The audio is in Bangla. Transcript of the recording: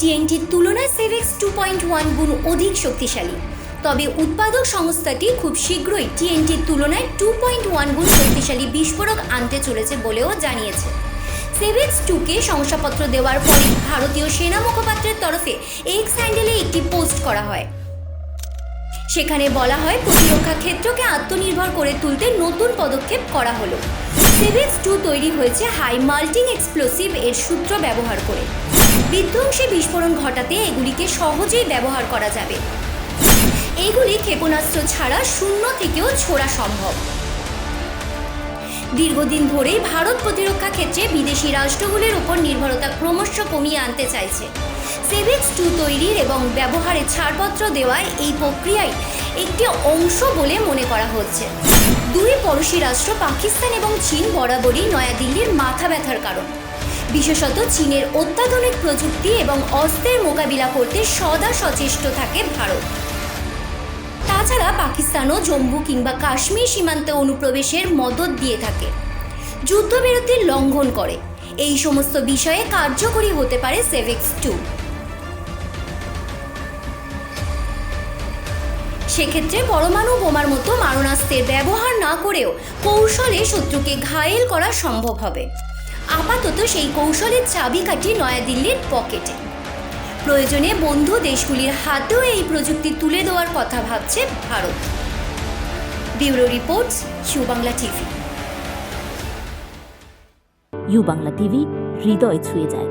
টিএনটির তুলনায় সেভেক্স টু পয়েন্ট ওয়ান গুণ অধিক শক্তিশালী। তবে উৎপাদক সংস্থাটি খুব শীঘ্রই টিএনটির তুলনায় টু পয়েন্ট ওয়ান গুণ শক্তিশালী বিস্ফোরক আনতে চলেছে বলেও জানিয়েছে। সেভেক্স টুকে শংসাপত্র দেওয়ার পরে ভারতীয় সেনা মুখপাত্রের তরফে এক্স হ্যান্ডেলে একটি পোস্ট করা হয়। সেখানে বলা হয়, প্রতিরক্ষা ক্ষেত্রকে আত্মনির্ভর করে তুলতে নতুন পদক্ষেপ করা হলো। সেভেক্স টু তৈরি হয়েছে হাই মাল্টিং এক্সপ্লোসিভ এর সূত্র ব্যবহার করে। বিধ্বংসী বিস্ফোরণ ঘটাতে এগুলিকে সহজেই ব্যবহার করা যাবে। এগুলি ক্ষেপণাস্ত্র ছাড়া শূন্য থেকেও ছোড়া সম্ভব। দীর্ঘদিন ধরেই ভারত প্রতিরক্ষা ক্ষেত্রে বিদেশি রাষ্ট্রগুলির উপর নির্ভরতা ক্রমশ কমিয়ে আনতে চাইছে। সেভেক্স টু তৈরির এবং ব্যবহারে ছাড়পত্র দেওয়ায় এই প্রক্রিয়ায় একটি অংশ বলে মনে করা হচ্ছে। দুই পড়োশী রাষ্ট্র, পাকিস্তান এবং চীন বরাবরই নয়াদিল্লির মাথা ব্যথার কারণ। বিশেষত চীনের অত্যাধুনিক প্রযুক্তি এবং অস্ত্রের মোকাবিলা করতে সদা সচেষ্ট থাকে ভারত। তাছাড়া পাকিস্তানও জম্মু কিংবা কাশ্মীর সীমান্তে অনুপ্রবেশের মদত দিয়ে থাকে। যুদ্ধবিরতির লঙ্ঘন করে। এই সমস্ত বিষয়ে কার্যকরী হতে পারে সেভেক্স টু সেক্ষেত্রে পরমাণু বোমার মতো মারণাস্ত্রের ব্যবহার না করেও কৌশলে শত্রুকে ঘায়েল করা সম্ভব হবে। আপাতত সেই কৌশলের চাবিকাঠি নয়াদিল্লির পকেটে। প্রয়োজনে বন্ধু দেশগুলির হাতেও এই প্রযুক্তি তুলে দেওয়ার কথা ভাবছে Bharat. Bureau reports Bangla TV. You Bangla TV হৃদয় ছুঁয়ে যায়।